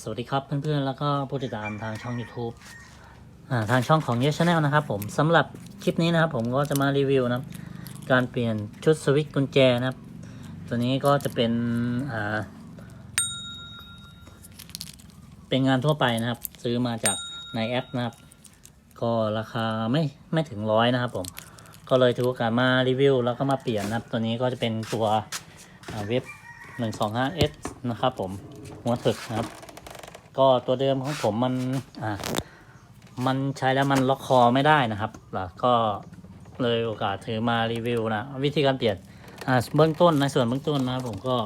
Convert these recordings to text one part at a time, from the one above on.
สวัสดีครับเพื่อนๆ แล้วก็ผู้ติดตามทางช่อง YouTube อทางช่องของ Yes Channel นะครับผมสำหรับคลิปนี้นะครับผมก็จะมารีวิวนะครับ การเปลี่ยนชุดสวิตช์กุญแจนะครับ ตัวนี้ก็จะเป็นเป็นงานทั่วไปนะครับ ซื้อมาจากในแอปนะครับ ก็ราคาไม่ไม่ถึงร้อยนะครับผม ก็เลยถือโอกาสมารีวิว แล้วก็มาเปลี่ยนนะครับ ตัวนี้ก็จะเป็นตัวอ่าเว็บ 125S นะครับผมหัวถึกนะครับ ก็ตัวเดิมของผมมันอ่ามันใช้แล้วมันล็อกคอไม่ได้นะครับแล้วก็เลยโอกาสถือมารีวิวนะวิธีการเปลี่ยนอ่าเบื้องต้นในส่วนเบื้องต้นนะผมก็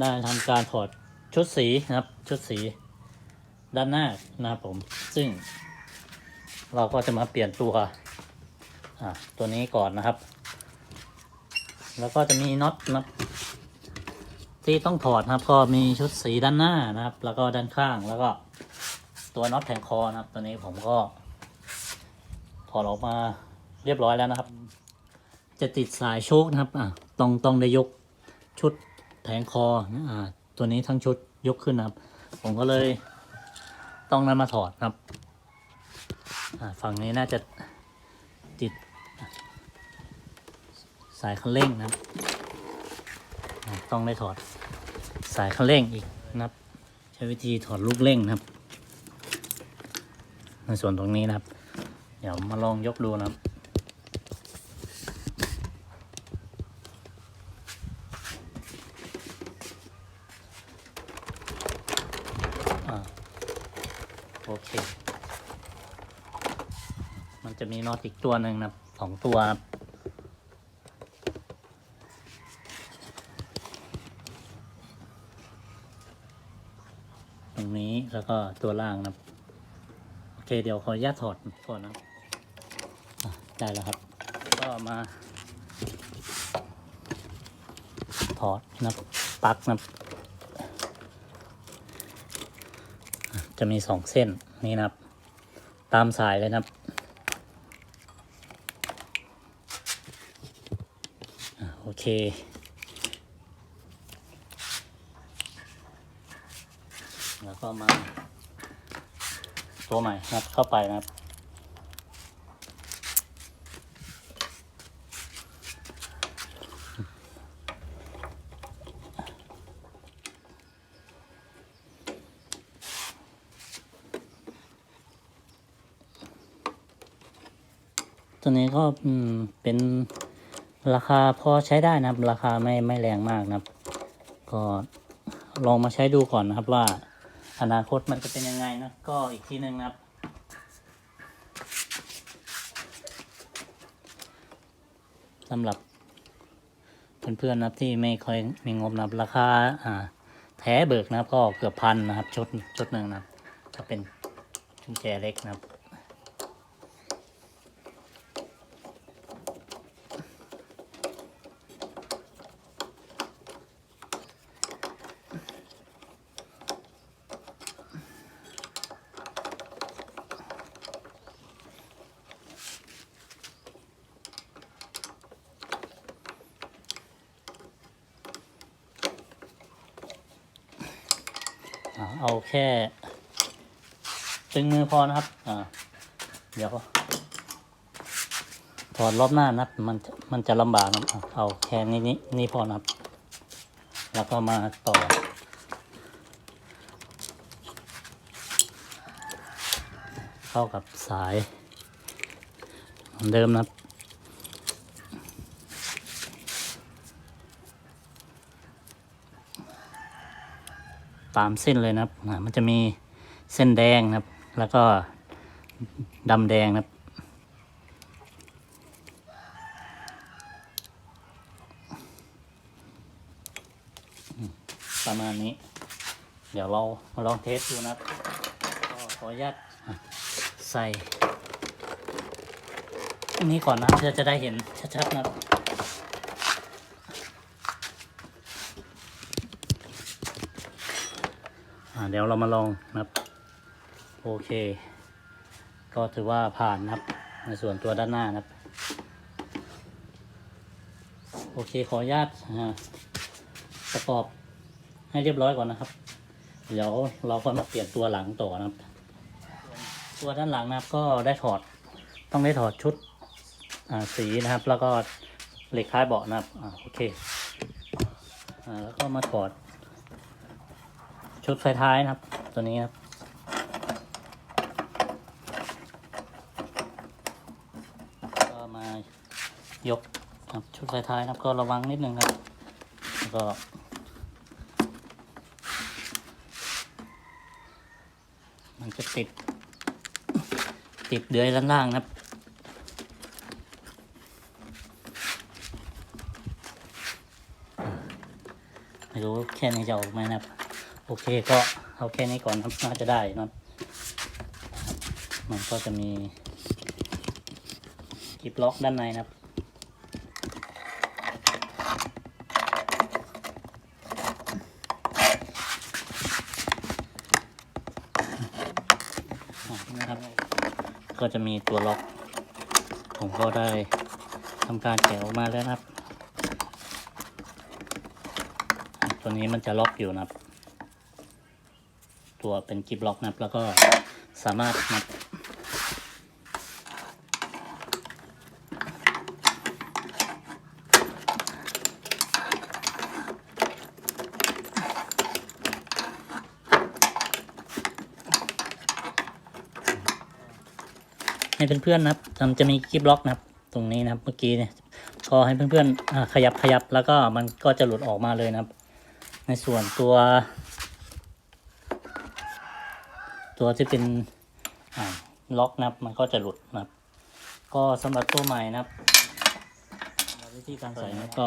ได้ทำการถอดชุดสีนะครับ ชุดสีด้านหน้านะครับผม ซึ่ง เราก็จะมาเปลี่ยนตัวตัวนี้ก่อนนะครับ แล้วก็จะมีน็อตนะ ที่ต้องถอดนะครับ ก็มีชุดสีด้านหน้านะครับ แล้วก็ด้านข้างแล้วก็ตัวน็อตแทงคอนะครับ ตัวนี้ผมก็ ถอดออกมาเรียบร้อยแล้วนะครับ จะติดสายโชคนะครับอะต้องต้องได้ยกชุดแทงคอนะอ่าตัวนี้ทั้งชุดยกขึ้นนะครับ ผมก็เลยต้องนำมาถอดครับอ่าฝั่งนี้น่าจะติดสายคันเร่งนะครับต้องได้ถอด สายคันเร่งอีกนะครับ ใช้วิธีถอดลูกเร่งนะครับ ในส่วนตรงนี้นะครับ เดี๋ยวมาลองยกดูนะครับโอเค มันจะมีน็อตอีกตัวหนึ่งนะสองตัวนะครับ ตรงนี้แล้วก็ตัวล่างนะครับโอเคเดี๋ยวขออนุญาตถอดก่อนนะได้แล้วครับ ก็มา ถอดนะปลั๊กนะจะมีสองเส้นนี่นะครับ ตามสายเลยนะครับอะโอเค แล้วก็มา ตัวใหม่นะครับเข้าไปนะครับ ตัวนี้ก็เป็นราคาพอใช้ได้นะครับ ราคาไม่ไม่แรงมากนะครับ ก็ลองมาใช้ดูก่อนนะครับว่า อนาคตมันจะเป็นยังไงนะก็อีกทีหนึ่งนะครับ สำหรับเพื่อนๆนะครับที่ไม่ค่อยมีงบนะครับราคาอ่าแท้เบิกนะครับก็เกือบพันนะครับชุดชุดหนึ่งนะครับถ้าเป็นชุดแจเล็กนะครับ เอาแค่ตึงมือพอนะครับ อ่า เดี๋ยวถอดรอบหน้านะับมันมันจะลำบากนะครับอะเอาแค่นี้นี้นี่พอนะครับ แล้วก็มาต่อ เข้ากับสายเหมือนเดิมนะครับ ตามเส้นเลยนะครับ มันจะมีเส้นแดงนะครับ แล้วก็ดำแดงนะครับ ประมาณนี้ เดี๋ยวเรามาลองเทสดูนะครับก็ขออนุญาตใส่อันนี้ก่อนนะเพื่อจะได้เห็นชัดๆนะครับ อ่า เดี๋ยวเรามาลองนะครับโอเค ก็ถือว่าผ่านนะครับ ในส่วนตัวด้านหน้านะครับ โอเคขออนุญาตประกอบให้เรียบร้อยก่อนนะครับ เดี๋ยวเราก็มาเปลี่ยนตัวหลังต่อนะครับ ตัวด้านหลังนะครับก็ได้ถอดต้องได้ถอดชุดสีนะครับ แล้วก็เหล็กท้ายเบาะนะครับอโอเคอแล้วก็มาถอด ชุดไฟท้ายนะครับ ตัวนี้ครับ ก็มายกครับชุดไฟท้ายนะครับ ก็ระวังนิดนึงครับ แล้วก็มันจะติด ติดเดือยด้านล่างนะครับไม่รู้แค่นี้จะออกไหมนะครับ โอเคก็เอาแค่นี้ก่อนครับน่าจะได้นะมันก็จะมีกิบล็อกด้านในนะครับนะครับก็จะมีตัวล็อก ผมก็ได้ทำการแกะออกมาแล้วนะครับ ตัวนี้มันจะล็อกอยู่นะครับ ตัวเป็นกิบล็อกนะครับ แล้วก็สามารถนับให้เพื่อนๆนะครับจะมีกิบล็อกนะครับ ตรงนี้นะครับ เมื่อกี้เนี่ยก็ให้เพื่อนๆขยับขยับแล้วก็มันก็จะหลุดออกมาเลยนะครับ ในส่วนตัว ตัวที่เป็นล็อกนะครับมันก็จะหลุดนะครับ ก็สำหรับตัวใหม่นะครับวิธีการใส่นะก็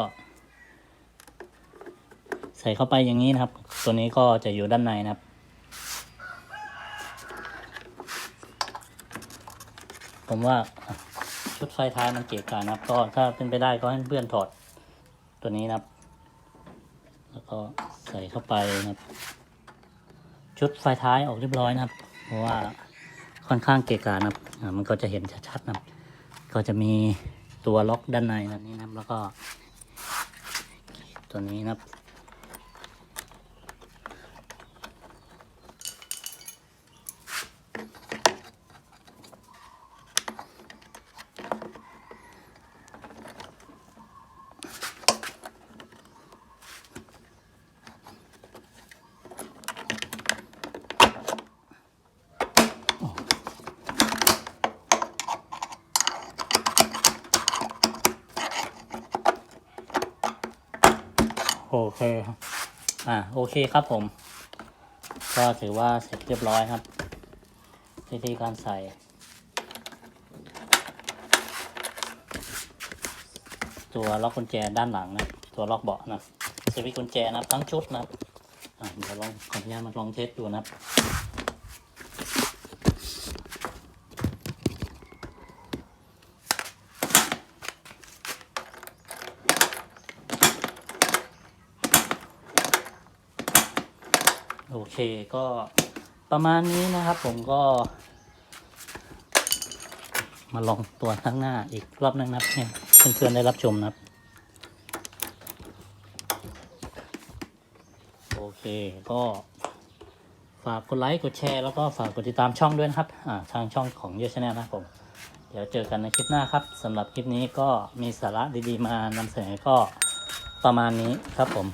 ใส่เข้าไปอย่างนี้นะครับ ตัวนี้ก็จะอยู่ด้านในนะครับผมว่าชุดไฟท้ายมันเกะกะนะครับ ก็ถ้าเป็นไปได้ก็ให้เพื่อนถอดตัวนี้นะครับ แล้วก็ใส่เข้าไปนะครับ ชุดไฟท้ายออกเรียบร้อยนะครับ ราะว่าค่อนข้างเกะกะนะครับอ่ามันก็จะเห็นชัดๆนะครับก็จะมีตัวล็อกด้านในแบบนี้นะครับ แล้วก็ตัวนี้นะครับ โอเคครับ อ่า โอเคครับผม ก็ถือว่าเสร็จเรียบร้อยครับ วิธีการใส่ ตัวล็อกกุญแจด้านหลังนะ ตัวล็อกเบาะนะสวิตช์กุญแจนะครับทั้งชุดนะครับอ่าเดี๋ยวลองขออนุญาตมาลองเทสดูนะครับ เคก็ประมาณนี้นะครับ ผมก็ มาลองตัวข้างหน้าอีกรอบนึงนะครับเนี่ยเพื่อนๆได้รับชมนะครับ โอเคก็ฝากกดไลค์กดแชร์แล้วก็ฝากกดติดตามช่องด้วยนะครับอ่าทางช่องของเยอะชแนลนะครับผม เดี๋ยวเจอกันในคลิปหน้าครับสำหรับคลิปนี้ก็มีสาระดีๆมานำเสนอก็ประมาณนี้ครับผม